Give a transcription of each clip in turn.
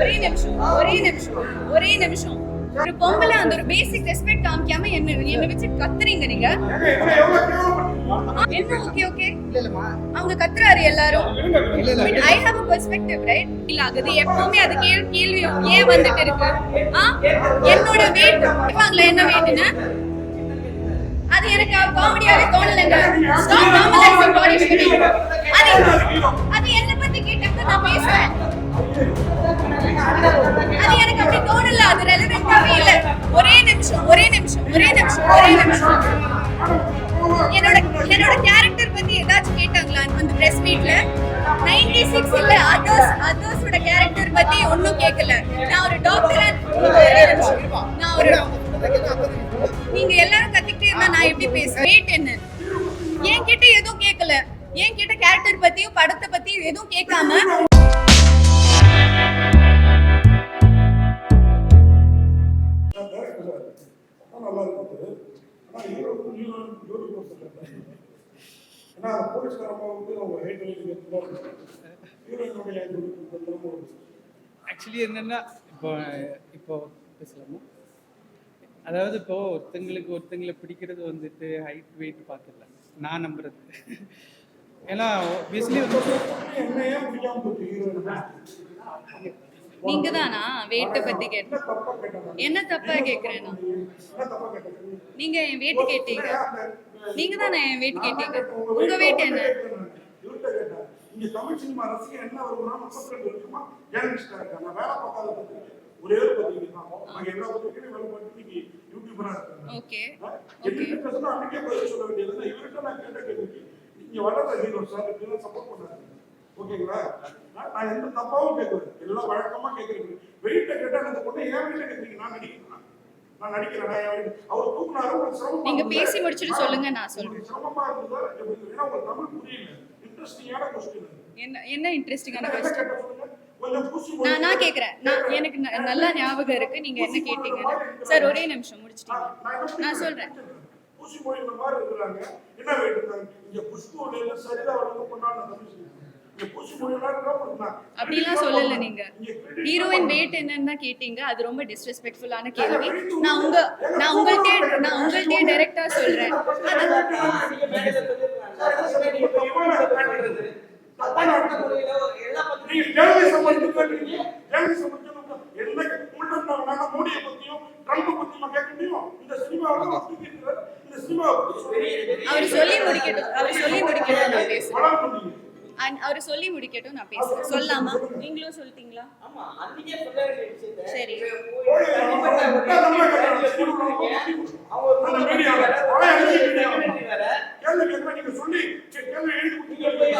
ஒரே நிமிஷம் ஒரே நிமிஷம் ஒரே நிமிஷம். ஒரு பொம்பளை அந்த ஒரு பேசிக் ரெஸ்பெக்ட் காமிக்காம என்ன என்ன வச்சு கத்துறீங்க நீங்க? என்ன ஓகே ஓகே அவங்க கத்துறாரு எல்லாரும். I have a perspective right இல்ல அது எப்பவுமே அது கேள்வி கேள்வி ஏன் வந்துட்டு இருக்கு? ஆ என்னோட வெயிட் கேட்பாங்களா என்ன வெயிட்னு அது எனக்கு காமெடியாவே தோணலங்க. ஸ்டாப் நார்மலைசிங் பாடி ஷேமிங் அது அது என்ன பத்தி கேட்டப்ப நான் பேசுவேன் அது எனக்கு அப்படி தோணல. அது ரெலவென்ட்டாவே இல்ல. ஒரே நிமிஷம் ஒரே நிமிஷம் ஒரே நிமிஷம் ஒரே நிமிஷம். என்னோட என்னோட கேரக்டர் பத்தி ஏதாச்சும் கேட்டாங்களா? அந்த பிரஸ் மீட்ல 96 இல்ல அதர்ஸ் அதர்ஸோட கேரக்டர் பத்தி ஒண்ணும் கேட்கல நான் ஒரு டாக்டர் நான் ஒரு நீங்க எல்லாரும் கத்திக்கிட்டே இருந்தா நான் எப்படி பேசுவேன்? ரேட் என்ன? என்கிட்ட எதுவும் கேட்கல என்கிட்ட கேரக்டர் பத்தியும் படத்தை பத்தியும் எதுவும் கேட்காம வந்து ஆக்சுவலி என்னன்னா இப்போ இப்போ பேசலாமா? அதாவது இப்போ ஒருத்தங்களுக்கு ஒருத்தங்களை பிடிக்கிறது வந்துட்டு ஹைட் வெயிட் பார்த்துல நான் நம்புறது. ஏன்னா ஹீரோயின் நீங்க தானா வெயிட்ட பத்தி கேட்ட என்ன தப்பா கேக்குறேன் நீங்க என் வெயிட் கேட்டீங்க. நீங்க தானே என் வெயிட் கேட்டீங்க? உங்க வெயிட் என்ன? கேட்டேன். இங்க தமிழ் சினிமா ரசிகர் என்ன வரும்னா முப்பத்தி ரெண்டு வருஷமா ஜேர்னலிஸ்டா இருக்காங்க. நான் வேலை பார்க்காத பத்திரிக்கை ஒரே ஒரு பத்திரிக்கை தான் நாங்க எல்லா பத்திரிக்கையும் வேலை பார்த்து இன்னைக்கு யூடியூபரா இருக்காங்க. என்கிட்ட பேசினா அன்னைக்கே பதில் சொல்ல வேண்டியது இவர்கிட்ட நான் கேட்ட கேள்விக்கு நீங்க வளர்ற ஹீரோ சார் இப்படிலாம் சப்போர்ட் பண்ணாரு ஓகேங்களா? நான் எந்த தப்பாவும் கேட்கல எல்லாம் வழக்கமா கேட்கறீங்க. வெயிட்ட கேட்டா அந்த பொண்ணை ஏன் வெயிட்ட கேட்கறீங்க. நான் நடிக்கிறேன். நான் நடிக்கிறேன். அவர் தூக்குனாரு. உங்களுக்கு சிரமமா நீங்க? பேசி முடிச்சுட்டு சொல்லுங்க, நான் சொல்றேன். சிரமமா இருந்ததா? உங்களுக்கு தமிழ் புரியல. என்ன என்ன இன்ட்ரெஸ்டிங்கான கொஸ்டின் நான் நான் கேக்குறேன். நான் எனக்கு நல்லா ஞாபகம் இருக்கு. நீங்க என்ன கேட்டீங்கன்னு. சார் ஒரே நிமிஷம் முடிச்சிட்டீங்க. நான் சொல்றேன். அப்படிலாம் சொல்லல நீங்க. ஹீரோயின் வெயிட் என்னன்னு கேட்டீங்க. அது ரொம்ப டிஸ்ரெஸ்பெக்ட்ஃபுல்லான கேள்வி. நான் உங்க நான் உங்கள்கிட்ட நான் உங்கள்கிட்ட டைரக்டா சொல்றேன். ஜேர்னலிசம் படிச்சு கேட்டீங்க ஜேர்னலிசம் படிச்சு என்ன உங்கள்ட்ட நான் மோடியை பத்தியும் ட்ரம்ப் பத்தியும் கேட்க முடியும்? இந்த சினிமாவை நான் தூக்கிட்டு இந்த சினிமாவை பத்தி. அவர் சொல்லி முடிக்கட்டும். அவர் சொல்லி முடிக்கட்டும் நான் பேசுறேன். அவர் சொல்லி முடிக்கட்டும் நான் பேசுறேன். சொல்லலாமா நீங்களும் சொல்லிட்டீங்களா? சரி. போய் கேள்வி கேட்க நீங்க சொல்லி கேள்வி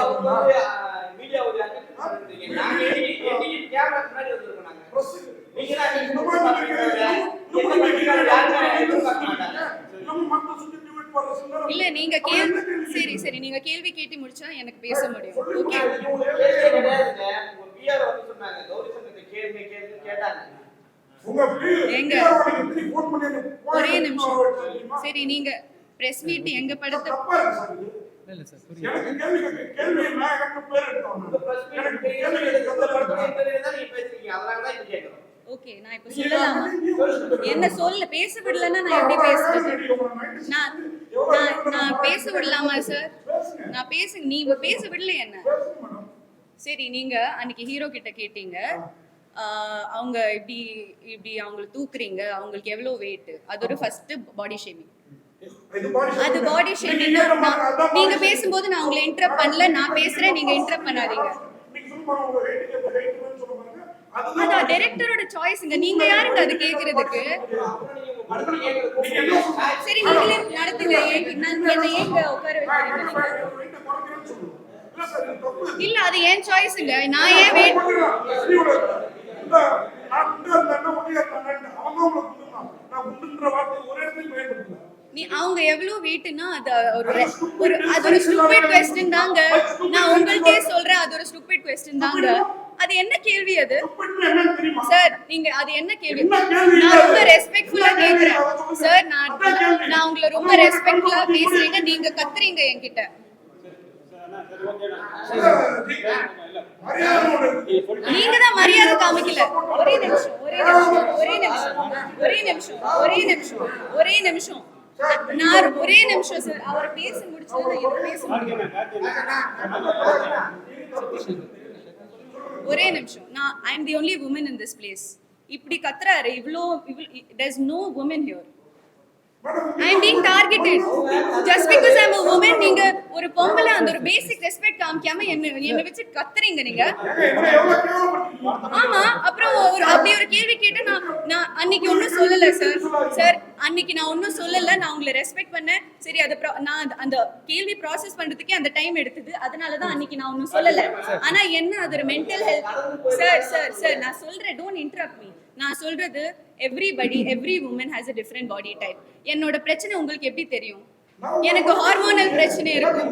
இல்ல நீங்க கேள்வி சரி சரி நீங்க கேள்வி கேட்டு முடிச்சா எனக்கு பேச முடியும். ஓகே ஒரே நிமிஷம்? சரி நீங்க பிரஸ் மீட் எங்க படத்தை. ஓகே நான் இப்ப சொல்லலாமா? என்ன சொல்ல பேச விடலன்னா நான் எப்படி பேசுறது? நான் நான் நான் பேச விடலாமா சார் நான் பேச நீங்க பேச விடல என்ன? சரி நீங்க அன்னைக்கு ஹீரோ கிட்ட கேட்டீங்க. அவங்க இப்படி இப்படி அவங்கள தூக்குறீங்க. அவங்களுக்கு எவ்வளவு வெயிட் அது ஒரு ஃபர்ஸ்ட் பாடி ஷேமிங் அது பாடி ஷேமிங் நீங்க பேசும்போது நான் உங்களை இன்டரப்ட் பண்ணல. நான் பேசுறேன். நீங்க இன்டரப்ட் பண்ணாதீங்க. அதான் டைரக்டரோட சாய்ஸ்ங்க நீங்க யாருங்க அது கேக்குறதுக்கு. சரி நீங்களே நடத்துங்க. ஏன் நான் என்ன ஏங்க உட்கார வைக்கிறீங்க நீங்க? இல்ல அது ஏன் சாய்ஸ்ங்க நான் ஏன் வெயிட் நீ அவங்க எவ்வளவு வெயிட்னா அது ஒரு ஒரு அது ஒரு ஸ்டூபிட் கொஸ்டின் தாங்க. நான் உங்கள்கிட்டயே சொல்றேன் அது ஒரு ஸ்டூபிட் கொஸ்டின் தாங்க. அது என்ன கேள்வி அது? சார் நீங்க அது என்ன கேள்வி? நான் ரொம்ப ரெஸ்பெக்ட்ஃபுல்லா கேக்குறேன். சார் நான் நான் உங்களை ரொம்ப ரெஸ்பெக்ட்ஃபுல்லா பேசுறீங்க. நீங்க கத்துறீங்க என்கிட்ட. நீங்க தான் மரியாதை காமிக்கல. ஒரே நிமிஷம் ஒரே நிமிஷம் ஒரே நிமிஷம் ஒரே நிமிஷம் ஒரே நிமிஷம் ஒரே நிமிஷம். நான் ஒரே நிமிஷம் சார் அவர் பேசி முடிச்சது நான் என்ன பேச முடியும். ஒரே நிமிஷம். நான் I am the only woman in this place இப்படி கத்துறாரு இவ்வளோ there is no woman here I am being targeted just because I am a woman நீங்க ஒரு பொம்பளை அந்த ஒரு பேசிக் ரெஸ்பெக்ட் காமிக்காம என்ன என்ன வச்சு கத்துறீங்க நீங்க? ஆமா அப்புறம் ஒரு அப்படி ஒரு கேள்வி கேட்டு நான் நான் அன்னைக்கு ஒன்றும் சொல்லல சார் சார் அன்னைக்கு நான் ஒன்றும் சொல்லல நான் உங்களை ரெஸ்பெக்ட் பண்ணேன். சரி அது நான் அந்த- அந்த கேள்வி ப்ராசஸ் பண்றதுக்கே அந்த டைம் எடுத்தது. அதனால தான் அன்னைக்கு நான் ஒன்றும் சொல்லல. ஆனா என்ன அது ஒரு mental health sir sir sir நான் சொல்றேன் டோன்ட் இன்டரப்ட் மீ நான் சொல்றது everybody every woman has a different body type என்னோட பிரச்சனை உங்களுக்கு எப்படி தெரியும்? எனக்கு ஹார்மோனல் பிரச்சனை இருக்கும்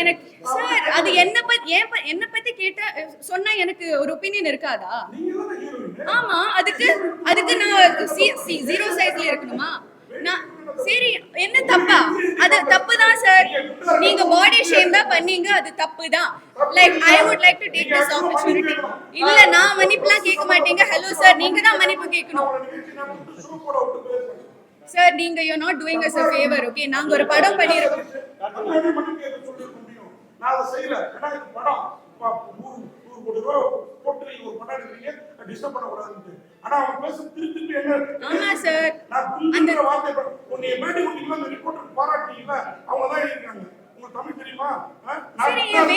எனக்கு சார் அது என்ன பத்தி ஏன் என்ன பத்தி கேட்டா சொன்னா எனக்கு ஒரு ஒப்பீனியன் இருக்காதா? ஆமா அதுக்கு அதுக்கு நான் ஜீரோ சைஸ்ல இருக்கணுமா? நான் சரி என்ன தப்பா? அது தப்பு தான் சார் நீங்க பாடி ஷேம் தான் பண்ணீங்க அது தப்பு தான் like I would like to take this opportunity இல்ல நான் மன்னிப்புலாம் கேட்க மாட்டீங்க ஹலோ சார் நீங்க தான் மன்னிப்பு கேட்கணும் சுரு நீங்க you not doing us a favour okay நாங்க ஒரு படம் பண்ணிருக்கோம். நான் அதை செய்யல. ஏன்னா இது படம். நூறு- நூறு கோடி ரூபா போட்டு நீங்க ஒரு படம் எடுக்கிறீங்க, நான் disturb பண்ணக்கூடாதுன்ட்டு. ஆனா அவன் பேச திருப்பி திருப்பி என்ன ஆமா சார் நான் புரிஞ்சுக்கிற வார்த்தை உன்னை பாராட்டுனீங்களா, அவங்க தான் எழுதியிருக்காங்க. சரி என்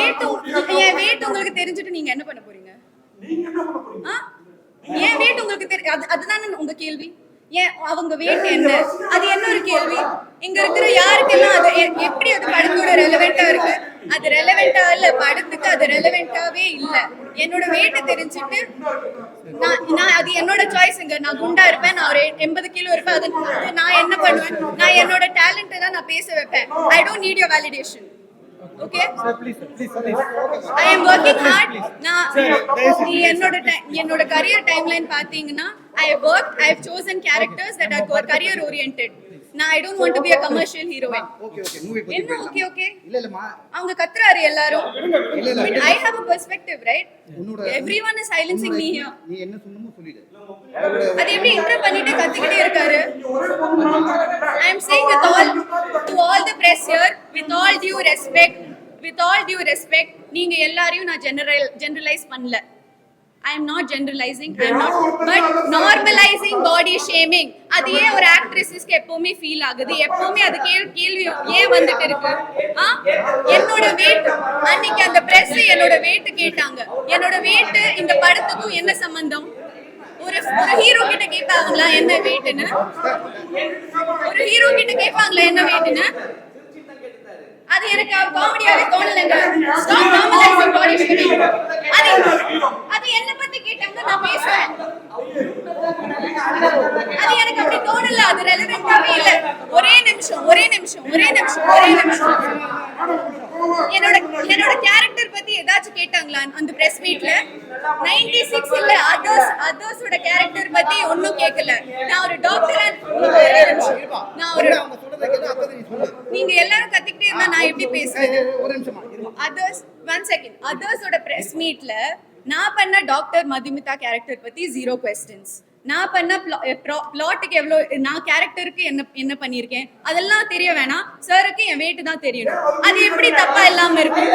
என் வெயிட் உங்களுக்கு தெரிஞ்சுட்டு நீங்க என்ன பண்ண போறீங்க? நீங்க என்ன பண்ண போறீங்க? ஆ? என் வெயிட் உங்களுக்கு தெரி அது அதுதானே உங்க கேள்வி? ஏன் அவங்க வெயிட் என்ன? அது என்ன ஒரு கேள்வி? இங்க இருக்கிற யாருக்கெல்லாம் அது எப்படி அது படத்தோட ரெலவெண்டா இருக்கு? அது ரெலவெண்டா இல்ல படத்துக்கு அது ரெலவெண்டாவே இல்ல. என்னோட வெயிட் தெரிஞ்சுட்டு நான் நான் அது என்னோட சாய்ஸ்ங்க நான் குண்டா இருப்பேன் நான் ஒரு எண்பது கிலோ இருப்பேன். அது நான் என்ன பண்ணுவேன்? நான் என்னோட டேலண்ட்டை தான் நான் பேச வைப்பேன். I don't need your validation okay I am working hard நான் என்னோட என்னோட கரியர் டைம்லைன் பாத்தீங்கன்னா I work I have chosen characters that are career oriented நான் I don't want to be a commercial heroine okay okay movie பத்தி என்ன. Okay okay இல்ல இல்லம்மா அவங்க கத்துறாரு எல்லாரும் இல்ல இல்ல I have a perspective right உன்னோட everyone is silencing me here நீ என்ன சொன்னமோ சொல்லிடு அது எப்படி இன்டர் பண்ணிட்டு கத்திக்கிட்டே இருக்காரு. I am saying with all to all the press here, with all due respect, with all due respect, நீங்க எல்லாரையும் நான் general generalize பண்ணல. I am not generalizing. I am not, but normalizing body shaming. அது ஏன் ஒரு ஆக்ட்ரஸஸ்க்கு எப்பவுமே feel ஆகுது எப்பவுமே அது கேள்வி கேள்வி ஏன் வந்துட்டு இருக்கு ஆ? என்னோட weight அன்னைக்கு அந்த பிரஸ் என்னோட weight கேட்டாங்க என்னோட weight இந்த படத்துக்கும் என்ன சம்பந்தம் ஒரு ஒரு ஹீரோ கிட்ட கேட்பாங்களா என்ன வெயிட்னு ஒரு ஹீரோ கிட்ட கேட்பாங்களா என்ன வெயிட்னு அது எனக்கு காமெடியாவே தோணலங்க ஸ்டாப் நார்மலைசிங் பாடி ஷேமிங் அது அது என்ன பத்தி கேட்டாங்க நான் பேசுவேன் அது எனக்கு அப்படி தோணல அது ரெலவெண்டாவே இல்ல ஒரே நிமிஷம் ஒரே நிமிஷம் ஒரே நிமிஷம் ஒரே நிமிஷம் என்னோட என்னோட கேரக்டர் பத்தி ஏதாச்சும் கேட்டாங்களா அந்த பிரஸ் மீட்ல 96 இல்ல அதர்ஸ் அதர்ஸோட கேரக்டர் பத்தி ஒண்ணும் கேட்கல நான் ஒரு டாக்டர் நான் ஒரு நீங்க எல்லாரும் இருந்தா நான் எப்படி இருமா. அதர்ஸ் ஒன் செகண்ட் அதர்ஸோட பிரஸ் மீட்ல நான் பண்ண டாக்டர் மதுமிதா கேரக்டர் பத்தி ஜீரோ கொஸ்டின்ஸ் நான் பண்ண பிளாட்டுக்கு எவ்வளோ நான் கேரக்டருக்கு என்ன என்ன பண்ணியிருக்கேன்? அதெல்லாம் தெரிய வேணாம். சாருக்கு என் வெயிட் தான் தெரியணும். அது எப்படி தப்பா இல்லாம இருக்கு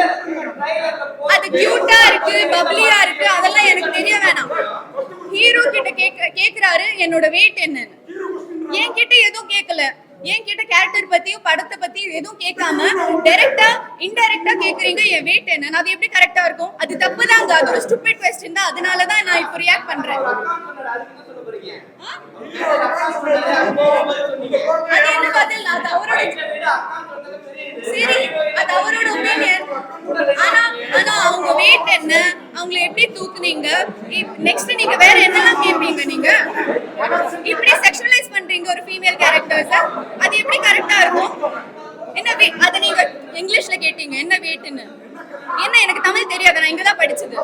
அது கியூட்டா இருக்கு பப்ளியா இருக்கு அதெல்லாம் எனக்கு தெரிய வேணாம். ஹீரோ கிட்ட கேக்குறாரு என்னோட வெயிட் என்னன்னு. என்கிட்ட எதுவும் கேட்கல என்கிட்ட கேரக்டர் பத்தியும் படத்தை பத்தியும் எதுவும் கேட்காம டைரக்டா இன்டைரக்டா கேக்குறீங்க என் வெயிட் என்ன? அது எப்படி கரெக்டா இருக்கும்? அது தப்பு தாங்க அது ஒரு ஸ்டூபிட் கொஸ்டின் தான். அதனால தான் நான் இப்போ ரியாக்ட் பண்றேன். அது என்ன பதில்? அது அவரோட சரி அது அவரோட ஒப்பீனியன் ஆனா ஆனா அவங்க வெயிட் என்ன? அவங்கள எப்படி தூக்குனீங்க? நெக்ஸ்ட் நீங்க வேற என்னெல்லாம் கேட்பீங்க நீங்க? இப்படி செக்ஷுவலைஸ் பண்றீங்க ஒரு ஃபீமேல் கேரக்டர்ஸ் அது எப்படி கரெக்டா இருக்கும்? என்ன வே அது நீங்க இங்கிலீஷ்ல கேட்டீங்க என்ன வெயிட்னு என்ன எனக்கு தமிழ் தெரியாது நான் இங்க தான் படிச்சது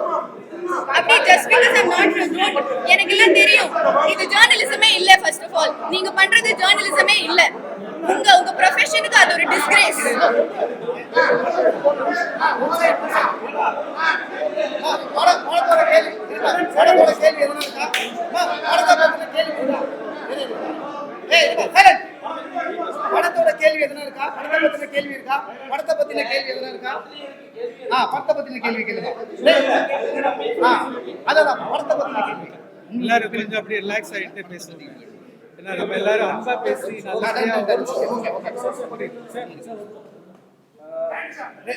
அப்படி just because I'm not from எனக்கு எல்லாம் தெரியும். இது ஜேர்னலிசமே இல்ல ஃபர்ஸ்ட் ஆஃப் ஆல் நீங்க பண்றது ஜேர்னலிசமே இல்லை. உங்க உங்க ப்ரொஃபஷனுக்கு அது ஒரு டிஸ்கிரேஸ் படம் படத்தோட கேள்வி இருக்கா? படத்தோட கேள்வி எதுனா இருக்கா அம்மா, படத்தை பத்தின கேள்வி இருக்கா படத்தோட கேள்வி எதுனா இருக்கா படத்தை பத்தின கேள்வி இருக்கா படத்தை பத்தின கேள்வி எதுனா இருக்கா ஆ படத்தை பத்தின கேள்வி கேளுங்க ஆ அதான் படத்தை பத்தின கேள்வி எல்லாரும் கொஞ்சம் அப்படியே ரிலாக்ஸ் ஆகிட்டு பேசுவாங்க நம்ம எல்லாரும் அன்பா பேசி நல்லபடியா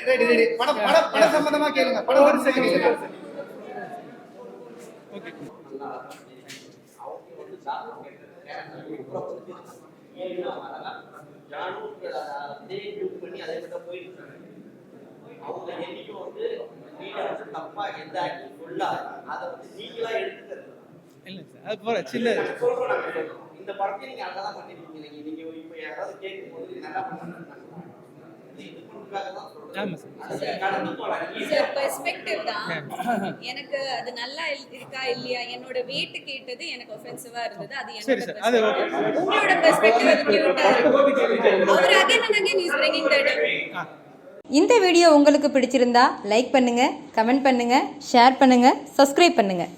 ரெடி ரெடி படம் படம் படம் சம்பந்தமா கேளுங்க படம் கேளுங்க அவங்க என்னைக்கும் வந்து நீங்க வந்து தப்பா எந்த சொல்லா அதை வந்து நீங்களா எடுத்துக்கிறது இல்லை சார் அது போற சின்ன. இந்த படத்தை நீங்க அழகா தான் பண்ணிருக்கீங்க. நீங்க இப்ப யாராவது கேட்கும்போது நீங்க நல்லா எனக்கு அது நல்லா இருக்கா இல்லையா? என்னோட வெயிட் கேட்டது எனக்கு ஒஃபென்சிவா இருந்தது. அது என்னோட உங்களோட பெர்ஸ்பெக்டிவ் அது கியூட்டா இருக்கு. அவர் again and again is bringing that இந்த வீடியோ உங்களுக்கு பிடிச்சிருந்தா லைக் பண்ணுங்கள் கமெண்ட் பண்ணுங்கள் ஷேர் பண்ணுங்கள் சப்ஸ்கிரைப் பண்ணுங்கள்